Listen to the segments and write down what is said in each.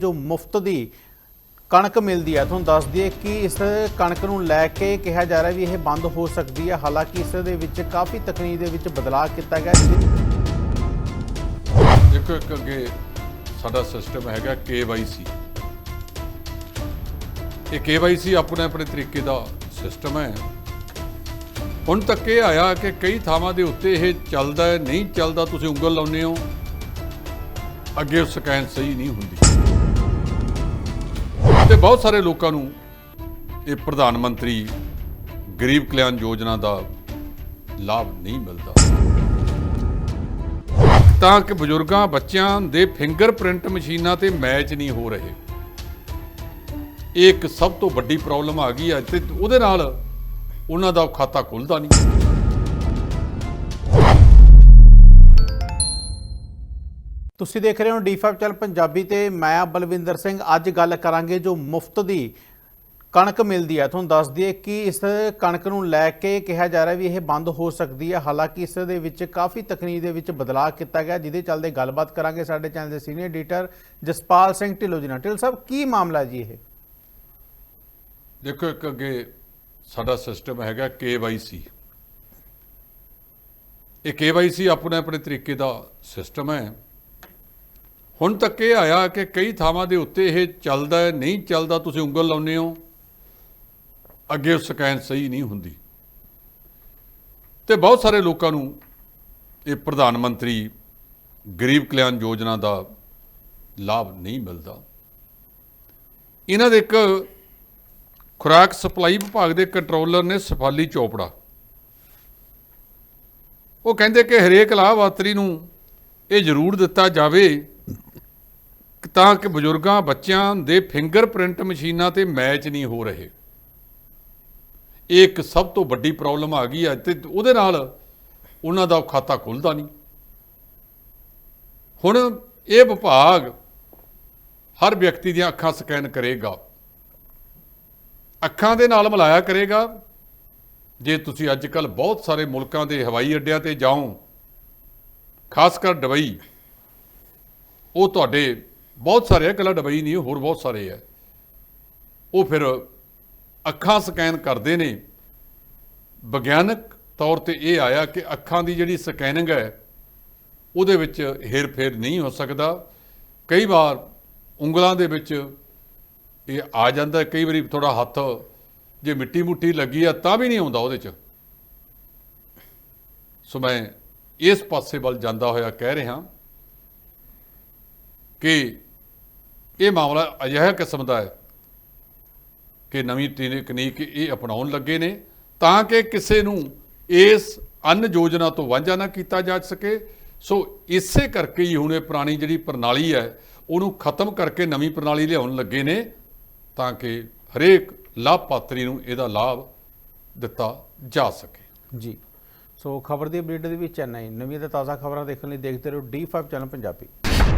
ਜੋ ਮੁਫਤ ਦੀ ਕਣਕ ਮਿਲਦੀ ਹੈ, ਤੁਹਾਨੂੰ ਦੱਸ ਦਈਏ ਕਿ ਇਸ ਕਣਕ ਨੂੰ ਲੈ ਕੇ ਕਿਹਾ ਜਾ ਰਿਹਾ ਵੀ ਇਹ ਬੰਦ ਹੋ ਸਕਦੀ ਹੈ। ਹਾਲਾਂਕਿ ਇਸ ਦੇ ਵਿੱਚ ਕਾਫੀ ਤਕਨੀਕ ਦੇ ਵਿੱਚ ਬਦਲਾਅ ਕੀਤਾ ਗਿਆ ਦੇਖੋ, ਇੱਕ ਅੱਗੇ ਸਾਡਾ ਸਿਸਟਮ ਹੈਗਾ KYC ਇਹ KYC ਆਪਣੇ ਆਪਣੇ ਤਰੀਕੇ ਦਾ ਸਿਸਟਮ ਹੈ। ਹੁਣ ਤੱਕ ਇਹ ਆਇਆ ਕਿ ਕਈ ਥਾਵਾਂ ਦੇ ਉੱਤੇ ਇਹ ਚੱਲਦਾ ਨਹੀਂ ਚੱਲਦਾ, ਤੁਸੀਂ ਉਂਗਲ ਲਾਉਂਦੇ ਹੋ। ਅੱਗੇ ਸਕੈਨ ਸਹੀ ਨਹੀਂ ਹੁੰਦੀ। ਤੇ ਬਹੁਤ ਸਾਰੇ ਲੋਕਾਂ ਨੂੰ ਇਹ ਪ੍ਰਧਾਨ ਮੰਤਰੀ ਗਰੀਬ ਕਲਿਆਣ ਯੋਜਨਾ ਦਾ ਲਾਭ ਨਹੀਂ ਮਿਲਦਾ। ਤਾਂ ਕਿ ਬਜ਼ੁਰਗਾਂ, ਬੱਚਿਆਂ ਦੇ ਫਿੰਗਰਪ੍ਰਿੰਟ ਮਸ਼ੀਨਾਂ ਤੇ ਮੈਚ ਨਹੀਂ ਹੋ ਰਹੇ। ਇਹ ਇੱਕ ਸਭ ਤੋਂ ਵੱਡੀ ਪ੍ਰੋਬਲਮ ਆ ਗਈ ਹੈ ਤੇ ਉਹਦੇ ਨਾਲ ਉਹਨਾਂ ਦਾ ਖਾਤਾ ਖੁੱਲਦਾ ਨਹੀਂ। ਤੁਸੀਂ ਦੇਖ ਰਹੇ ਹੋ ਡੀ5 ਚੈਨਲ ਪੰਜਾਬੀ ਤੇ ਮੈਂ ਹਾਂ ਬਲਵਿੰਦਰ ਸਿੰਘ ਅੱਜ ਗੱਲ ਕਰਾਂਗੇ ਜੋ ਮੁਫਤ ਦੀ ਕਣਕ ਮਿਲਦੀ ਹੈ। ਤੁਹਾਨੂੰ ਦੱਸ ਦਈਏ ਕਿ ਇਸ ਕਣਕ ਨੂੰ ਲੈ ਕੇ ਕਿਹਾ ਜਾ ਰਿਹਾ ਵੀ ਇਹ ਬੰਦ ਹੋ ਸਕਦੀ ਹੈ। ਹਾਲਾਂਕਿ ਇਸ ਦੇ ਵਿੱਚ ਕਾਫੀ ਤਕਨੀਕ ਦੇ ਵਿੱਚ ਬਦਲਾਅ ਕੀਤਾ ਗਿਆ, ਜਿਹਦੇ ਚੱਲਦੇ ਗੱਲਬਾਤ ਕਰਾਂਗੇ ਸਾਡੇ ਚੈਨਲ ਦੇ ਸੀਨੀਅਰ ਐਡੀਟਰ ਜਸਪਾਲ ਸਿੰਘ ਢਿੱਲੋਂ ਜੀ ਨਾਲ। ਢਿੱਲੋਂ ਸਾਹਿਬ, ਕੀ ਮਾਮਲਾ ਜੀ ਇਹ? ਦੇਖੋ, ਇੱਕ ਅੱਗੇ ਸਾਡਾ ਸਿਸਟਮ ਹੈਗਾ KYC ਇਹ KYC ਆਪਣੇ ਆਪਣੇ ਤਰੀਕੇ ਦਾ ਸਿਸਟਮ ਹੈ। ਹੁਣ ਤੱਕ ਇਹ ਆਇਆ ਕਿ ਕਈ ਥਾਵਾਂ ਦੇ ਉੱਤੇ ਇਹ ਚੱਲਦਾ ਹੈ, ਨਹੀਂ ਚੱਲਦਾ, ਤੁਸੀਂ ਉਂਗਲ ਲਾਉਂਦੇ ਹੋ, ਅੱਗੇ ਸਕੈਨ ਸਹੀ ਨਹੀਂ ਹੁੰਦੀ। ਤੇ ਬਹੁਤ ਸਾਰੇ ਲੋਕਾਂ ਨੂੰ ਇਹ ਪ੍ਰਧਾਨ ਮੰਤਰੀ ਗਰੀਬ ਕਲਿਆਣ ਯੋਜਨਾ ਦਾ ਲਾਭ ਨਹੀਂ ਮਿਲਦਾ। ਇਹਨਾਂ ਦੇ ਇੱਕ ਖੁਰਾਕ ਸਪਲਾਈ ਵਿਭਾਗ ਦੇ ਕੰਟਰੋਲਰ ਨੇ ਸਫਾਲੀ ਚੋਪੜਾ। ਉਹ ਕਹਿੰਦੇ ਕਿ ਹਰੇਕ ਲਾਭਪਾਤਰੀ ਨੂੰ ਇਹ ਜ਼ਰੂਰ ਦਿੱਤਾ ਜਾਵੇ ਤਾਂ ਕਿ ਬਜ਼ੁਰਗਾਂ, ਬੱਚਿਆਂ ਦੇ ਫਿੰਗਰਪ੍ਰਿੰਟ ਮਸ਼ੀਨਾਂ ਤੇ ਮੈਚ ਨਹੀਂ ਹੋ ਰਹੇ। ਇਹ ਇੱਕ ਸਭ ਤੋਂ ਵੱਡੀ ਪ੍ਰੋਬਲਮ ਆ ਗਈ ਹੈ ਤੇ ਉਹਦੇ ਨਾਲ ਉਹਨਾਂ ਦਾ ਖਾਤਾ ਖੁੱਲਦਾ ਨਹੀਂ। ਹੁਣ ਇਹ ਵਿਭਾਗ ਹਰ ਵਿਅਕਤੀ ਦੀਆਂ ਅੱਖਾਂ ਸਕੈਨ ਕਰੇਗਾ। ਅੱਖਾਂ ਦੇ ਨਾਲ ਮਿਲਾਇਆ ਕਰੇਗਾ। ਜੇ ਤੁਸੀਂ ਅੱਜ ਕੱਲ ਬਹੁਤ ਸਾਰੇ ਮੁਲਕਾਂ ਦੇ ਹਵਾਈ ਅੱਡਿਆਂ ਤੇ ਜਾਓ ਖਾਸ ਕਰ ਦੁਬਈ, ਉਹ ਤੁਹਾਡੇ ਬਹੁਤ ਸਾਰੇ ਆ, ਇਕੱਲਾ ਡਬਈ ਨਹੀਂ, ਹੋਰ ਬਹੁਤ ਸਾਰੇ ਆ। ਉਹ ਫਿਰ ਅੱਖਾਂ ਸਕੈਨ ਕਰਦੇ ਨੇ। ਵਿਗਿਆਨਕ ਤੌਰ ਤੇ ਇਹ ਆਇਆ ਕਿ ਅੱਖਾਂ ਦੀ ਜਿਹੜੀ ਸਕੈਨਿੰਗ ਹੈ, ਉਹਦੇ ਵਿੱਚ ਹੇਰ-ਫੇਰ ਨਹੀਂ ਹੋ ਸਕਦਾ। ਕਈ ਵਾਰ ਉਂਗਲਾਂ ਦੇ ਵਿੱਚ ਇਹ ਆ ਜਾਂਦਾ ਕਈ ਵਾਰੀ ਥੋੜਾ ਹੱਥ ਜੇ ਮਿੱਟੀ ਮੁੱਟੀ ਲੱਗੀ ਆ, ਤਾਂ ਵੀ ਨਹੀਂ ਆਉਂਦਾ ਉਹਦੇ 'ਚ। ਸੋ ਮੈਂ ਇਸ ਪਾਸੇ ਵੱਲ ਜਾਂਦਾ ਹੋਇਆ ਕਹਿ ਰਿਹਾ ਕਿ ਇਹ ਮਾਮਲਾ ਅਜਿਹਾ ਕਿਸਮ ਦਾ ਹੈ ਕਿ ਨਵੀਂ ਤਕਨੀਕ ਇਹ ਅਪਣਾਉਣ ਲੱਗੇ ਨੇ ਤਾਂ ਕਿ ਕਿਸੇ ਨੂੰ ਇਸ ਅੰਨ ਯੋਜਨਾ ਤੋਂ ਵਾਂਝਾ ਨਾ ਕੀਤਾ ਜਾ ਸਕੇ। ਸੋ ਇਸੇ ਕਰਕੇ ਹੀ ਹੁਣ ਇਹ ਪੁਰਾਣੀ ਜਿਹੜੀ ਪ੍ਰਣਾਲੀ ਹੈ, ਉਹਨੂੰ ਖਤਮ ਕਰਕੇ ਨਵੀਂ ਪ੍ਰਣਾਲੀ ਲਿਆਉਣ ਲੱਗੇ ਨੇ ਤਾਂ ਕਿ ਹਰੇਕ ਲਾਭਪਾਤਰੀ ਨੂੰ ਇਹਦਾ ਲਾਭ ਦਿੱਤਾ ਜਾ ਸਕੇ। ਜੀ। ਸੋ ਖਬਰ ਦੀ ਅਪਡੇਟ ਦੇ ਵਿੱਚ ਚੈਨਈ ਨਵੀਂ ਤੇ ਤਾਜ਼ਾ ਖਬਰਾਂ ਦੇਖਣ ਲਈ ਦੇਖਦੇ ਰਹੋ ਡੀ5 ਚੈਨਲ ਪੰਜਾਬੀ।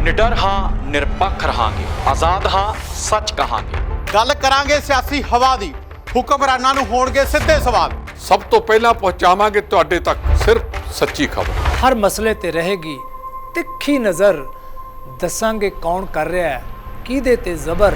ਨਿਡਰ ਹਾਂ ਨਿਰਪੱਖ ਰਹਾਂਗੇ। ਆਜ਼ਾਦ ਹਾਂ ਸੱਚ ਕਹਾਂਗੇ। ਗੱਲ ਕਰਾਂਗੇ ਸਿਆਸੀ ਹਵਾ ਦੀ। ਹੁਕਮਰਾਨਾਂ ਨੂੰ ਹੋਣਗੇ ਸਿੱਧੇ ਸਵਾਲ। ਸਭ ਤੋਂ ਪਹਿਲਾਂ ਪਹੁੰਚਾਵਾਂਗੇ ਤੁਹਾਡੇ ਤੱਕ ਸਿਰਫ ਸੱਚੀ ਖਬਰ। ਹਰ ਮਸਲੇ ਤੇ ਰਹੇਗੀ ਤਿੱਖੀ ਨਜ਼ਰ। ਦੱਸਾਂਗੇ ਕੌਣ ਕਰ ਰਿਹਾ ਹੈ ਕਿਹਦੇ ਤੇ ਜ਼ਬਰ।